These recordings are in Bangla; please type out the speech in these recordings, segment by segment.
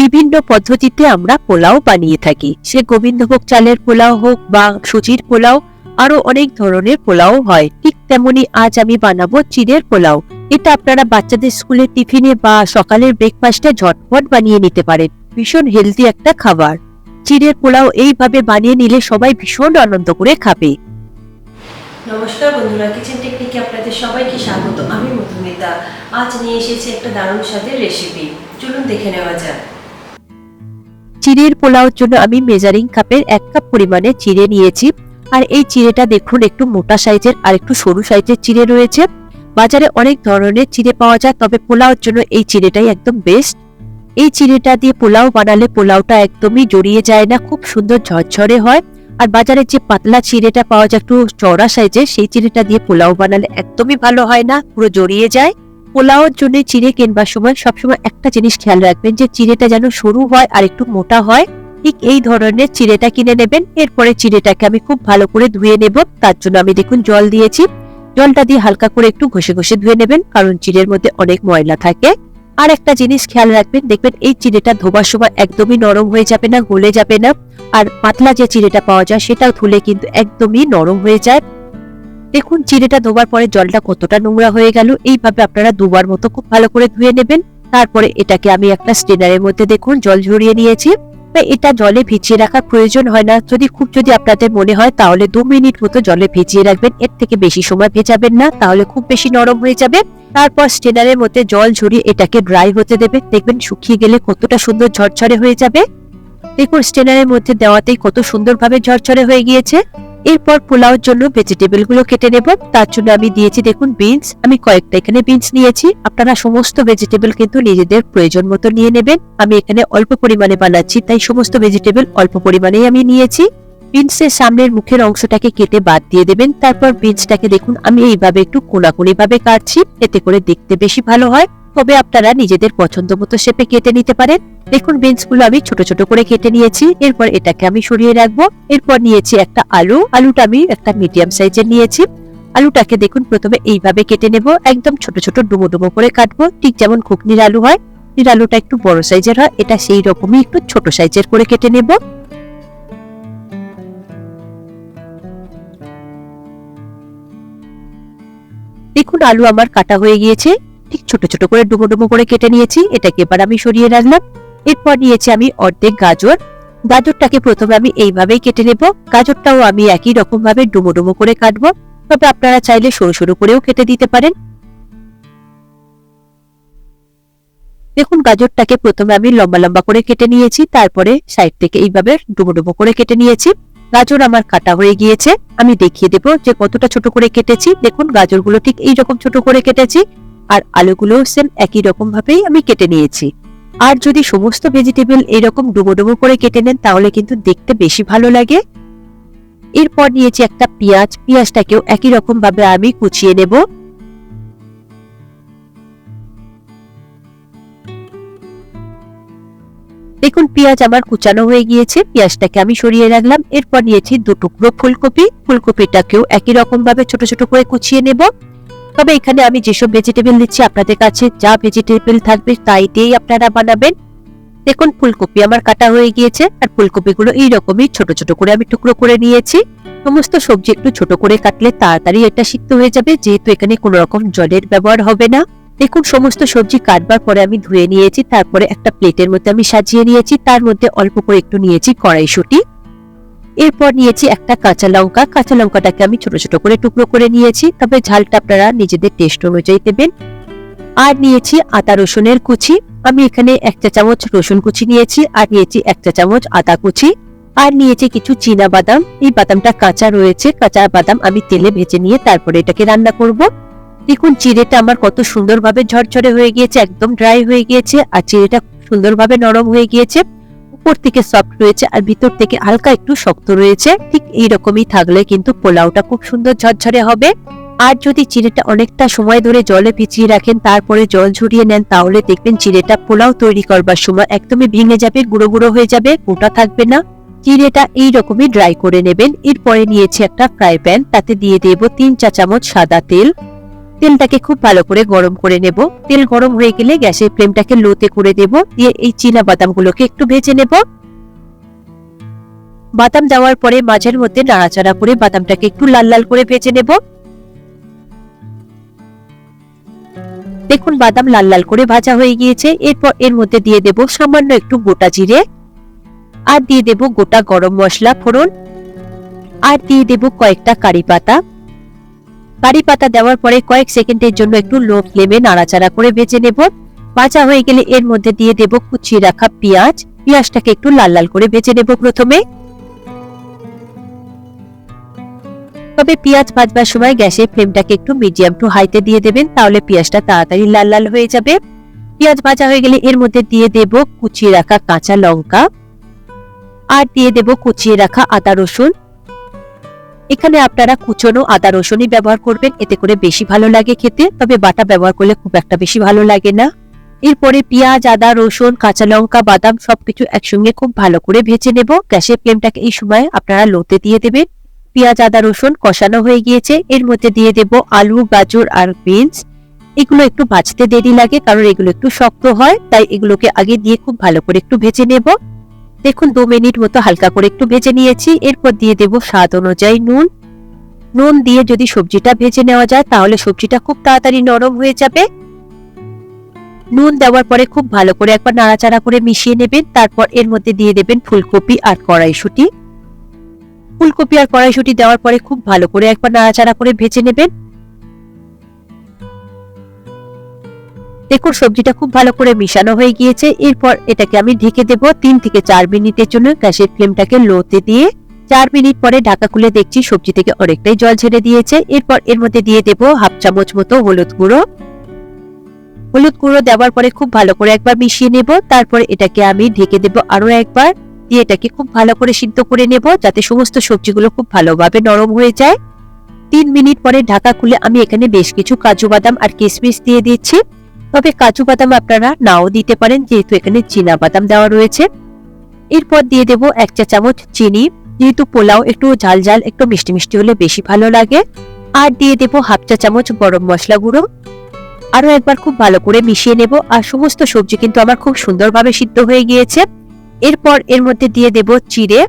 বিভিন্ন পদ্ধতিতে আমরা পোলাও বানিয়ে থাকি। সে গোবিন্দভোগ চালের পোলাও হোক বা সুজির পোলাও, আরও অনেক ধরনের পোলাও হয়। ঠিক তেমনি আজ আমি বানাবো চিড়ের পোলাও। এটা আপনারা বাচ্চাদের স্কুলের টিফিনে বা সকালের ব্রেকফাস্টে ঝটপট বানিয়ে নিতে পারেন। ভীষণ হেলদি একটা খাবার। চিড়ের পোলাও এইভাবে বানিয়ে নিলে সবাই ভীষণ আনন্দ করে খাবে। নমস্কার বন্ধুরা কিচেন টেকনিকে আপনাদের সবাইকে স্বাগত। আমি মধুমিতা। আজ নিয়ে এসেছি একটা দারুণ স্বাদের রেসিপি চলুন দেখে নেওয়া যাক। চিড়ের পোলাওর জন্য আমি মেজারিং কাপের এক কাপ পরিমাণে চিড়ে নিয়েছি। আর এই চিড়েটা দেখুন, একটু মোটা সাইজের আর একটু সরু সাইজের চিড়ে রয়েছে। বাজারে অনেক ধরনের চিড়ে পাওয়া যায়, তবে পোলাওর জন্য এই চিড়েটাই একদম বেস্ট এই চিড়েটা দিয়ে পোলাও বানালে পোলাওটা একদমই জড়িয়ে যায় না, খুব সুন্দর ঝরঝরে হয়। আর বাজারে যে পাতলা চিড়েটা পাওয়া যায়, একটু চড়া সাইজের, সেই চিড়েটা দিয়ে পোলাও বানালে একদমই ভালো হয় না, পুরো জড়িয়ে যায়। পোলাওর জন্য চিড়ে কিনবার সময় সবসময় একটা জিনিস খেয়াল রাখবেন যে চিড়েটা যেন সরু হয় আর একটু মোটা হয়। ঠিক এই ধরনের চিড়েটা কিনে নেবেন। এরপরে চিড়েটাকে আমি খুব ভালো করে ধুয়ে নেব। তার জন্য আমি দেখুন জল দিয়েছি। জলটা দিয়ে হালকা করে একটু ঘষে ঘষে ধুয়ে নেবেন, কারণ চিড়ের মধ্যে অনেক ময়লা থাকে। আর একটা জিনিস খেয়াল রাখবেন, দেখবেন এই চিড়েটা ধোবার সময় একদমই নরম হয়ে যাবে না, গলে যাবে না। আর পাতলা যে চিড়েটা পাওয়া যায় সেটাও ধুলে কিন্তু একদমই নরম হয়ে যায়। দেখুন, চিড়েটা ধোবার পরে জলটা কতটা নোংরা হয়ে গেল। এইভাবে আপনারা দুবার মতো খুব ভালো করে ধুয়ে নেবেন। তারপরে এটাকে আমি একটা স্টেনারের মধ্যে দেখুন, জল ঝরিয়ে নিয়েছি। এটা জলে ভিজিয়ে রাখার প্রয়োজন হয় না। যদি খুব যদি আপনাদের মনে হয়, তাহলে দু মিনিট মতো জলে ভিজিয়ে রাখবেন। এর থেকে বেশি সময় ভেজাবেন না, তাহলে খুব বেশি নরম হয়ে যাবে। তারপর স্টেনারের মধ্যে জল ঝরিয়ে এটাকে ড্রাই হতে দেবে দেখবেন শুকিয়ে গেলে কতটা সুন্দর ঝরঝরে হয়ে যাবে। দেখুন স্টেনারের মধ্যে দেওয়াতেই কত সুন্দরভাবে ঝরঝরে হয়ে গিয়েছে। এরপর পোলাওর জন্য ভেজিটেবলগুলো কেটে নেব। তার জন্য আমি দিয়েছি, দেখুন, বিনস। আমি কয়েকটা এখানে বিনস নিয়েছি। আপনারা সমস্ত ভেজিটেবল কিন্তু নিজেদের প্রয়োজন মতো নিয়ে নেবেন। আমি এখানে অল্প পরিমাণে বানাচ্ছি, তাই সমস্ত ভেজিটেবল অল্প পরিমাণেই আমি নিয়েছি। বিনসের সামনের মুখের অংশটাকে কেটে বাদ দিয়ে দেবেন। তারপর বিনসটাকে দেখুন, আমি এইভাবে একটু কোনাকুনি ভাবে কাটছি, এতে করে দেখতে বেশি ভালো হয়। তবে আপনারা নিজেদের পছন্দ মতো শেপে কেটে নিতে পারেন। দেখুন বিনসগুলো আমি ছোট ছোট করে কেটে নিয়েছি। এরপর এটাকে আমি সরিয়ে রাখব। এরপর নিয়েছি একটা আলু। আলুটা আমি একটা মিডিয়াম সাইজের নিয়েছি। আলুটাকে দেখুন, প্রথমে এইভাবে কেটে নেব। একদম ছোট ছোট ডুমো ডুমো করে কাটবো। ঠিক যেমন ঘুগনির আলু হয়। ঘুগনির আলুটা একটু বড় সাইজের হয়। এটা সেই রকমই একটু ছোট সাইজের করে কেটে নেব। দেখুন, আলু আমার কাটা হয়ে গিয়েছে। ঠিক ছোট ছোট করে ডুমো ডুমো করে কেটে নিয়েছি, এটাকে এবার আমি সরিয়ে রাখলাম। এরপর নিয়েছি আমি অর্ধেক গাজর। গাজরটাকে প্রথমে আমি এইভাবেই কেটে নেব। গাজরটাও আমি একই রকম ভাবে ডুমো ডুমো করে কাটবো। তবে আপনারা চাইলে সরু সরু করেও কেটে দিতে পারেন। দেখুন, গাজরটাকে প্রথমে আমি লম্বা লম্বা করে কেটে নিয়েছি, তারপরে সাইড থেকে এইভাবে ডুবো ডুবো করে কেটে নিয়েছি। গাজর আমার কাটা হয়ে গিয়েছে। আমি দেখিয়ে দেবো যে কতটা ছোট করে কেটেছি। দেখুন, গাজরগুলো ঠিক এই রকম ছোট করে কেটেছি। আর আলুগুলো সেম একই রকম ভাবেই আমি কেটে নিয়েছি। আর যদি সমস্ত ভেজিটেবল এরকম ডুবো ডুবো করে কেটে নেন, তাহলে কিন্তু দেখতে বেশি ভালো লাগে। এরপর নিয়েছি একটা পেঁয়াজ। পেঁয়াজটাকেও একই রকম ভাবে আমি কুচিয়ে নেব। দেখুন, পেঁয়াজ আমার কুচানো হয়ে গিয়েছে। পেঁয়াজটাকে আমি সরিয়ে রাখলাম। এরপর নিয়েছি দু টুকরো ফুলকপি। ফুলকপিটাকেও একই রকম ভাবে ছোট ছোট করে কুচিয়ে নেব। তবে এখানে আমি যেসব ভেজিটেবল দিচ্ছি, আপনাদের কাছে যা ভেজিটেবল থাকবে তাই দিয়েই আপনারা বানাবেন। দেখুন, ফুলকপি আমার কাটা হয়ে গিয়েছে, আর ফুলকপিগুলো এইরকমই ছোট ছোট করে আমি টুকরো করে নিয়েছি। সমস্ত সবজি একটু ছোট করে কাটলে তাড়াতাড়ি এটা সিদ্ধ হয়ে যাবে, যেহেতু এখানে কোনো রকম জলের ব্যবহার হবে না। দেখুন, সমস্ত সবজি কাটবার পরে আমি ধুয়ে নিয়েছি, তারপরে একটা প্লেটের মধ্যে আমি সাজিয়ে নিয়েছি, তার মধ্যে অল্প করে একটু নিয়েছি কড়াইশুটি। এরপর নিয়েছি একটা কাঁচা লঙ্কা। কাঁচা লঙ্কাটাকে আমি ছোট ছোট করে টুকরো করে নিয়েছি। তবে ঝালটা আপনারা নিজেদের টেস্ট অনুযায়ী দেবেন। আর নিয়েছি আদা রসুনের কুচি। আমি এখানে এক চা চামচ রসুন কুচি নিয়েছি আর নিয়েছি এক চা চামচ আদা কুচি। আর নিয়েছি কিছু চীনা বাদাম। এই বাদামটা কাঁচা রয়েছে। কাঁচা বাদাম আমি তেলে ভেজে নিয়ে তারপরে এটাকে রান্না করব। দেখুন, চিড়েটা আমার কত সুন্দরভাবে ঝরঝরে হয়ে গিয়েছে, একদম ড্রাই হয়ে গিয়েছে। আর চিড়েটা সুন্দরভাবে নরম হয়ে গিয়েছে। উপর থেকে সফট রয়েছে আর ভিতর থেকে হালকা একটু শক্ত রয়েছে। ঠিক এইরকমই থাকলে কিন্তু পোলাওটা খুব সুন্দর ঝরঝরে হবে। আর যদি চিড়েটা অনেকটা সময় ধরে জলে ভিজিয়ে রাখেন, তারপরে জল ঝরিয়ে নেন, তাহলে দেখবেন চিড়েটা পোলাও তৈরি করবার সময় একদমই ভেঙে যাবে, গুঁড়ো গুঁড়ো হয়ে যাবে গোটা থাকবে না। চিড়েটা এই রকমই ড্রাই করে নেবেন। এরপরে নিয়েছি একটা ফ্রাই প্যান তাতে দিয়ে দেব তিন চা চামচ সাদা তেল। তেলটাকে খুব ভালো করে গরম করে নেব। তেল গরম হয়ে গেলে গ্যাসের ফ্লেমটাকে লোতে করে দেব। দিয়ে এই চীনা বাদামগুলোকে একটু ভেজে নেব। বাদাম দেওয়ার পরে মাঝের মধ্যে নাড়াচাড়া করে বাদামটাকে একটু লাল লাল করে ভেজে নেব। দেখুন, বাদাম লাল লাল করে ভাজা হয়ে গিয়েছে। এরপর এর মধ্যে দিয়ে দেব সামান্য একটু গোটা জিরে। আর দিয়ে দেব গোটা গরম মশলা, ফোড়ন। আর দিয়ে দেব কয়েকটা কারি পাতা। কারি পাতা দেওয়ার পরে কয়েক সেকেন্ডের জন্য একটু লো ফ্লেমে নাড়াচাড়া করে ভেজে নেব। ভাজা হয়ে গেলে এর মধ্যে দিয়ে দেব কুচিয়ে রাখা পেঁয়াজ। পেঁয়াজটাকে একটু লাল লাল করে ভেজে নেব প্রথমে। তবে পেঁয়াজ ভাজবার সময় গ্যাসের ফ্লেমটাকে একটু মিডিয়াম টু হাইতে দিয়ে দেবেন, তাহলে পেঁয়াজটা তাড়াতাড়ি লাল লাল হয়ে যাবে। পেঁয়াজ ভাজা হয়ে গেলে এর মধ্যে দিয়ে দেব কুচিয়ে রাখা কাঁচা লঙ্কা। আর দিয়ে দেব কুচিয়ে রাখা আদা রসুন। এখানে আপনারা কুচনো আদা রসুনই ব্যবহার করবেন, এতে করে বেশি ভালো লাগে খেতে, তবে বাটা ব্যবহার করলে খুব একটা বেশি ভালো লাগে না। এরপরে পেঁয়াজ, আদা, রসুন, কাঁচা লঙ্কা, বাদাম সবকিছু একসঙ্গে খুব ভালো করে ভেজে নেব। গ্যাসের ফ্লেমটাকে এই সময় আপনারা লোতে দিয়ে দেবেন। পেঁয়াজ, আদা, রসুন কষানো হয়ে গিয়েছে। এর মধ্যে দিয়ে দেব আলু, গাজর আর বিনস। এগুলো একটু ভাজতে দেরি লাগে, কারণ এগুলো একটু শক্ত হয়, তাই এগুলোকে আগে দিয়ে খুব ভালো করে একটু ভেজে নেব। দেখুন দু মিনিট মতো হালকা করে একটু ভেজে নিয়েছি, এরপর দিয়ে দেব স্বাদ অনুযায়ী নুন। নুন দিয়ে যদি সবজিটা ভেজে নেওয়া যায়, তাহলে সবজিটা খুব তাড়াতাড়ি নরম হয়ে যাবে। নুন দেওয়ার পরে খুব ভালো করে একবার নাড়াচাড়া করে মিশিয়ে নেবেন, তারপর এর মধ্যে দিয়ে দেবেন ফুলকপি আর কড়াইশুঁটি। ফুলকপি আর কড়াইশুঁটি দেওয়ার পরে খুব ভালো করে একবার নাড়াচাড়া করে ভেজে নেবেন। দেখুন, সবজিটা খুব ভালো করে মিশানো হয়ে গিয়েছে। এরপর এটাকে আমি ঢেকে দেব তিন থেকে চার মিনিটের জন্য গ্যাসের ফ্লেমটাকে লোতে দিয়ে। চার মিনিট পরে ঢাকা খুলে দেখছি সবজি থেকে অনেকটাই জল ছেড়ে দিয়েছে। এরপর এর মধ্যে দিয়ে দেব হাফ চামচ মতো হলুদ গুঁড়ো। হলুদ গুঁড়ো দেওয়ার পরে খুব ভালো করে একবার মিশিয়ে নেব। তারপর এটাকে আমি ঢেকে দেব আরও একবার। দিয়ে এটাকে খুব ভালো করে সিদ্ধ করে নেব যাতে সমস্ত সবজিগুলো খুব ভালোভাবে নরম হয়ে যায়। তিন মিনিট পরে ঢাকা খুলে আমি এখানে বেশ কিছু কাজু বাদাম আর কিশমিশ দিয়ে দিচ্ছি। তবে কাজু বাদাম আপনারা নাও দিতে পারেন, যেহেতু এখানে চীনা বাদাম দেওয়া রয়েছে। এরপর দিয়ে দেব এক চা চামচ চিনি, যেহেতু পোলাও একটু ঝাল ঝাল, একটু মিষ্টি মিষ্টি হলে বেশি ভালো লাগে। আর দিয়ে দেব হাফ চা চামচ গরম মশলা গুঁড়ো। আরও একবার খুব ভালো করে মিশিয়ে নেব, আর সমস্ত সবজি কিন্তু আমার খুব সুন্দরভাবে সিদ্ধ হয়ে গিয়েছে। এরপর এর মধ্যে দিয়ে দেব চিড়ে।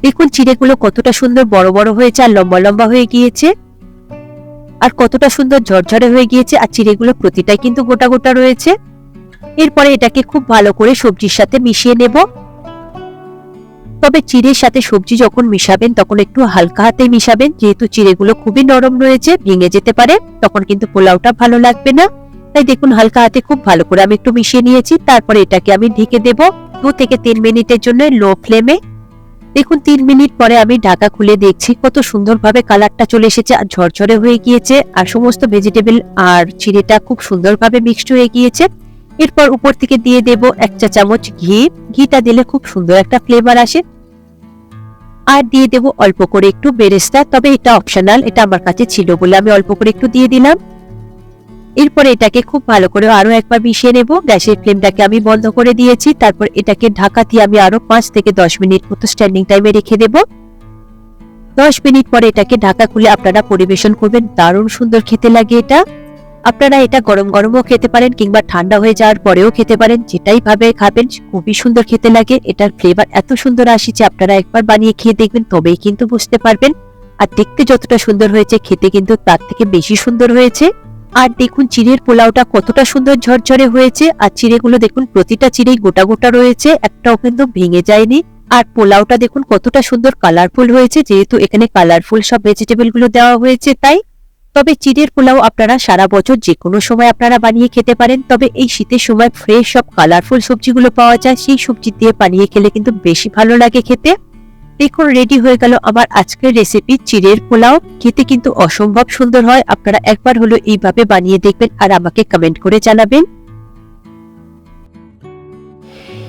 দেখুন, চিড়েগুলো কতটা সুন্দর বড় বড় হয়েছে আর লম্বা লম্বা হয়ে গিয়েছে। আর কতটা সুন্দর ঝরঝরে হয়ে গিয়েছে আর চিড়েগুলো প্রতিটাই কিন্তু গোটা গোটা রয়েছে। এরপরে এটাকে খুব ভালো করে সবজির সাথে মিশিয়ে নেব। তবে চিড়ের সাথে সবজি যখন মিশাবেন, তখন একটু হালকা হাতে মিশাবেন। যেহেতু চিড়েগুলো খুবই নরম রয়েছে, ভেঙে যেতে পারে, তখন কিন্তু পোলাওটা ভালো লাগবে না। তাই দেখুন, হালকা হাতে খুব ভালো করে আমি একটু মিশিয়ে নিয়েছি। তারপরে এটাকে আমি ঢেকে দেব। দু থেকে তিন মিনিটের জন্য লো ফ্লেমে। দেখুন, তিন মিনিট পরে আমি ঢাকা খুলে দেখছি কত সুন্দরভাবে কালারটা চলে এসেছে আর ঝরঝরে হয়ে গিয়েছে আর সমস্ত ভেজিটেবল আর চিড়েটা খুব সুন্দরভাবে মিক্সড হয়ে গিয়েছে। এরপর উপর থেকে দিয়ে দেব এক চা চামচ ঘি। ঘিটা দিলে খুব সুন্দর একটা ফ্লেভার আসে। আর দিয়ে দেব অল্প করে একটু বেরেস্তা, তবে এটা অপশনাল এটা আমার কাছে ছিল বলে আমি অল্প করে একটু দিয়ে দিলাম। এরপর এটাকে খুব ভালো করে আরও একবার মিশিয়ে নেব। গ্যাসের ফ্লেমটাকে আমি বন্ধ করে দিয়েছি। তারপর এটাকে ঢাকা দিয়ে আমি আরও পাঁচ থেকে দশ মিনিট মতো স্ট্যান্ডিং টাইমে রেখে দেব। দশ মিনিট পরে এটাকে ঢাকা খুলে আপনারা পরিবেশন করবেন। দারুণ সুন্দর খেতে লাগে এটা। আপনারা এটা গরম গরমও খেতে পারেন কিংবা ঠান্ডা হয়ে যাওয়ার পরেও খেতে পারেন। যেটাই ভাবে খাবেন, খুবই সুন্দর খেতে লাগে। এটার ফ্লেভার এত সুন্দর আসে যে আপনারা একবার বানিয়ে খেয়ে দেখবেন, তবেই কিন্তু বুঝতে পারবেন। আর দেখতে যতটা সুন্দর হয়েছে, খেতে কিন্তু তার থেকে বেশি সুন্দর হয়েছে। আর দেখুন চিড়ের পোলাওটা কতটা সুন্দর ঝরঝরে হয়েছে, আর চিড়েগুলো দেখুন প্রতিটা চিড়েই গোটা গোটা রয়েছে, একটাও কিন্তু ভেঙে যায়নি। আর পোলাওটা দেখুন কতটা সুন্দর কালারফুল হয়েছে, যেহেতু এখানে কালারফুল সব ভেজিটেবলগুলো দেওয়া হয়েছে তাই। তবে চিড়ের পোলাও আপনারা সারা বছর যে কোনো সময় আপনারা বানিয়ে খেতে পারেন, তবে এই শীতের সময় ফ্রেশ সব কালারফুল সবজিগুলো পাওয়া যায়, সেই সবজি দিয়ে বানিয়ে খেলে কিন্তু বেশি ভালো লাগে খেতে। দেখুন রেডি হয়ে গেল আমার আজকের রেসিপি চিড়ের পোলাও। খেতে কিন্তু অসম্ভব সুন্দর হয়। আপনারা একবার হলো এইভাবে বানিয়ে দেখবেন আর আমাকে কমেন্ট করে জানাবেন।